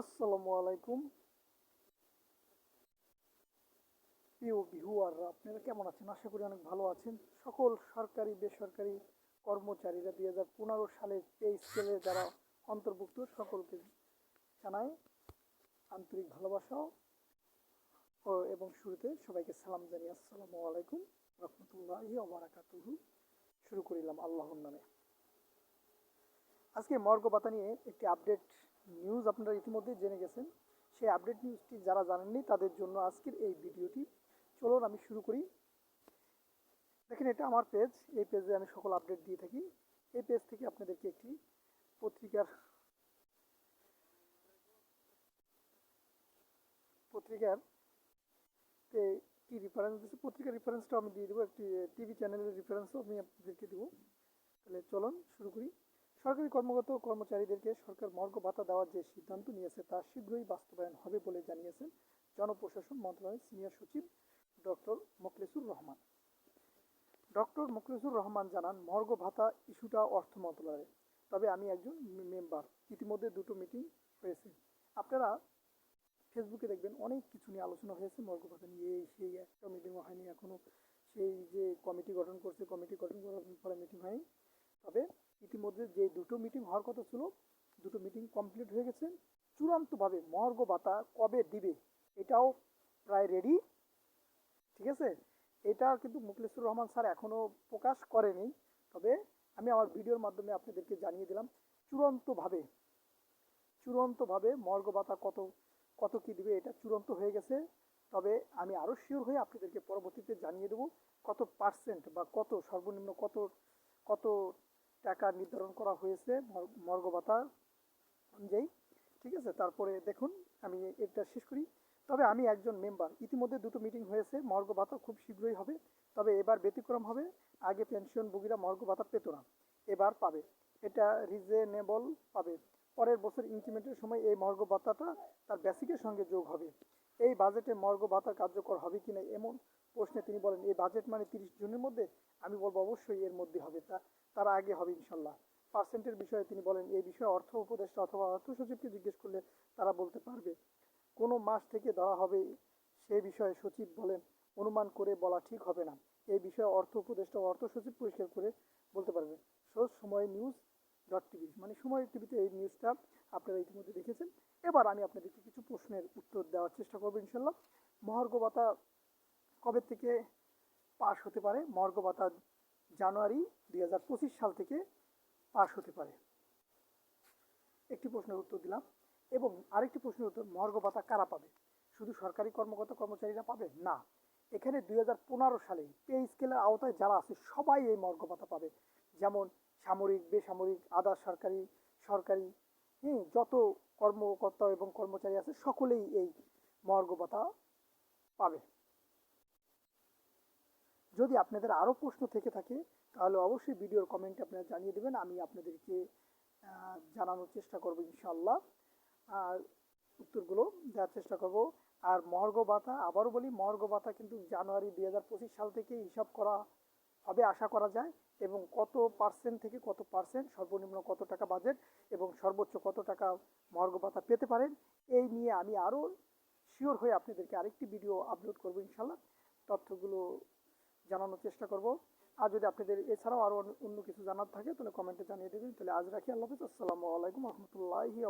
আসসালামু আলাইকুম। প্রিয় ভিউয়াররা, আপনারা কেমন আছেন? আশা করি অনেক ভালো আছেন। সকল সরকারি, বেসরকারি কর্মচারীরা দুই হাজার পনেরো সালের পে স্কেলে যারা অন্তর্ভুক্ত, সকলকে জানাই আন্তরিক ভালোবাসা ও এবং শুরুতে সবাইকে সালাম জানিয়ে আসসালামু আলাইকুম রহমতুল্লাহি ওবারাকাতুহু শুরু করিলাম আল্লাহর নামে। আজকে মর্গ বাতা নিয়ে একটি আপডেট নিউজ আপনারা ইতিমধ্যে জেনে গেছেন। সেই আপডেট নিউজটি যারা জানেননি, তাদের জন্য আজকের এই ভিডিওটি। চলুন আমি শুরু করি। দেখেন, এটা আমার পেজ এই পেজে আমি সকল আপডেট দিয়ে থাকি। এই পেজ থেকে আপনাদেরকে একটি পত্রিকার পত্রিকার তে কি রেফারেন্স দিচ্ছে পত্রিকার রেফারেন্সটা আমি দিয়ে দেবো। একটি টিভি চ্যানেলের রেফারেন্সও আমি আপনাদেরকে দেবো। তাহলে চলুন শুরু করি। সরকারি কর্মরত কর্মচারীদেরকে সরকার মর্গ ভাতা দেওয়ার যে সিদ্ধান্ত নিয়েছে, তা শীঘ্রই বাস্তবায়ন হবে বলে জানিয়েছেন জনপ্রশাসন মন্ত্রণালয়ের সিনিয়র সচিব ডক্টর মোখলেসুর রহমান। ডক্টর মোখলেসুর রহমান জানান, মর্গ ভাতা ইস্যুটা অর্থ মন্ত্রণালয়ে তবে আমি একজন মেম্বার, ইতিমধ্যে দুটো মিটিং হয়েছে। আপনারা ফেসবুকে দেখবেন অনেক কিছু নিয়ে আলোচনা হয়েছে, মর্গ ভাতা নিয়ে, এই সেই একটা মিটিংও হয়নি এখনও সেই যে কমিটি গঠন করছে, কমিটি গঠন করার পরে মিটিং হয়নি। তবে ইতিমধ্যে যে দুটো মিটিং হওয়ার কথা ছিল, দুটো মিটিং কমপ্লিট হয়ে গেছে। চূড়ান্তভাবে মহার্ঘ ভাতা কবে দিবে, এটাও প্রায় রেডি ঠিক আছে? এটা কিন্তু মুখলেসুর রহমান স্যার এখনও প্রকাশ করেনি, তবে আমি আমার ভিডিওর মাধ্যমে আপনাদেরকে জানিয়ে দিলাম, চূড়ান্তভাবে চূড়ান্তভাবে মর্গ ভাতা কত কত কি দিবে এটা চূড়ান্ত হয়ে গেছে। তবে আমি আরও শিওর হয়ে আপনাদেরকে পরবর্তীতে জানিয়ে দেবো কত পার্সেন্ট বা কত, সর্বনিম্ন কত কত টাকা নির্ধারণ করা হয়েছে মর্গ ভাতা অনুযায়ী। ঠিক আছে? তারপরে দেখুন, আমি এটা শেষ করি। তবে আমি একজন মেম্বার। ইতিমধ্যে দুটো মিটিং হয়েছে মর্গ ভাতা খুব শীঘ্রই হবে। তবে এবার ব্যতিক্রম হবে, আগে পেনশনভোগীরা মর্গ ভাতা পেত না, এবার পাবে। এটা রিজনেবল পাবে। পরের বছর ইনক্রিমেন্টের সময় এই মর্গ ভাতাটা তার বেসিকের সঙ্গে যোগ হবে। এই বাজেটে মর্গ ভাতা কার্যকর হবে কিনা এমন প্রশ্নে তিনি বলেন, এই বাজেট মানে তিরিশ জনের মধ্যে আমি বলব অবশ্যই এর মধ্যে হবে তা, তার আগে হবে ইনশাল্লাহ। পার্সেন্টের বিষয়ে তিনি বলেন, এই বিষয়ে অর্থ উপদেষ্টা অথবা অর্থ সচিবকে জিজ্ঞেস করলে তারা বলতে পারবে। কোনো মাস থেকে ধরা হবে সে বিষয়ে সচিব বলেন, অনুমান করে বলা ঠিক হবে না। এই বিষয়ে অর্থ উপদেষ্টা অর্থ সচিব পরিষ্কার করে বলতে পারবে। সোজ সময় নিউজ ডট টিভি মানে সময় টিভিতে এই নিউজটা আপনারা ইতিমধ্যে দেখেছেন। এবার আমি আপনাদেরকে কিছু প্রশ্নের উত্তর দেওয়ার চেষ্টা করব ইনশাল্লাহ। মহার্ঘ কবে থেকে পাশ হতে পারে? মর্গ ভাতা জানুয়ারি দু হাজার পঁচিশ সাল থেকে পাশ হতে পারে। একটি প্রশ্নের উত্তর দিলাম। এবং আরেকটি প্রশ্নের উত্তর মর্গ ভাতা কারা পাবে? শুধু সরকারি কর্মকর্তা কর্মচারীরা পাবে? না। এখানে দুই সালে পে স্কেলের আওতায় যারা আছে, সবাই এই মর্গ ভাতা পাবে। যেমন সামরিক, বেসামরিক, আধা সরকারি সরকারি হ্যাঁ যত কর্মকর্তা এবং কর্মচারী আছে, সকলেই এই মর্গ ভাতা পাবে। যদি আপনাদের আরও প্রশ্ন থেকে থাকে, তাহলে অবশ্যই ভিডিওর কমেন্টে আপনারা জানিয়ে দেবেন, আমি আপনাদেরকে জানানোর চেষ্টা করব ইনশাল্লাহ আর উত্তরগুলো দেওয়ার চেষ্টা করব। আর মহর্ঘ ভাতা, আবারও বলি, মহর্ঘ ভাতা কিন্তু জানুয়ারি দু হাজার পঁচিশ সাল থেকে হিসাব করা হবে, আশা করা যায়। এবং কত পার্সেন্ট থেকে কত পার্সেন্ট সর্বনিম্ন কত টাকা বাজেট এবং সর্বোচ্চ কত টাকা মহর্ঘ ভাতা পেতে পারেন, এই নিয়ে আমি আরও শিওর হয়ে আপনাদেরকে আরেকটি ভিডিও আপলোড করব ইনশাল্লাহ তথ্যগুলো জানানোর চেষ্টা করব। আর যদি আপনাদের এছাড়াও আরও অন্য কিছু জানার থাকে, তাহলে কমেন্টে জানিয়ে দেবেন। তাহলে আজ রাখি, আল্লাহ হাফিজ। আসসালামু আলাইকুম রহমতুল্লাহি